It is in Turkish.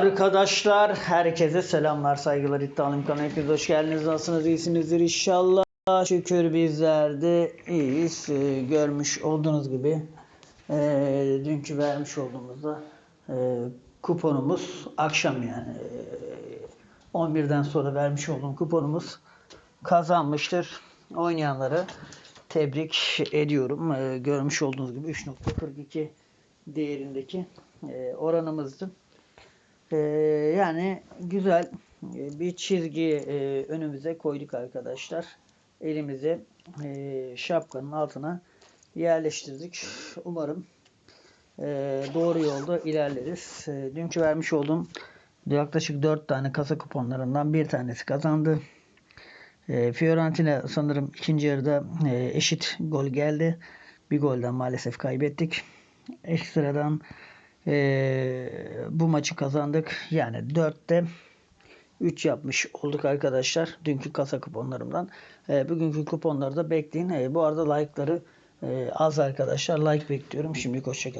Arkadaşlar herkese selamlar saygılar iddialım kanalına hepiniz hoş geldiniz. Nasılsınız? İyisinizdir inşallah. Şükür bizler de iyiyiz. Ee, görmüş olduğunuz gibi e, dünkü vermiş olduğumuzda e, kuponumuz akşam yani. E, 11'den sonra vermiş olduğum kuponumuz kazanmıştır. Oynayanları tebrik ediyorum. Ee, görmüş olduğunuz gibi 3.42 değerindeki e, oranımızdı. Ee, yani güzel e, bir çizgi e, önümüze koyduk arkadaşlar. Elimize e, şapkanın altına yerleştirdik. Umarım doğru yolda ilerleriz. E, dünkü vermiş olduğum yaklaşık 4 tane kasa kuponlarından bir tanesi kazandı. Fiorentina sanırım ikinci yarıda eşit gol geldi. Bir golden maalesef kaybettik. Ekstradan e, bu maçı kazandık. Yani 4'te 3 yapmış olduk arkadaşlar. Dünkü kasa kuponlarımdan. E, bugünkü kuponları da bekleyin. E, bu arada like'ları e, az arkadaşlar. Like bekliyorum. Şimdi hoşçakalın.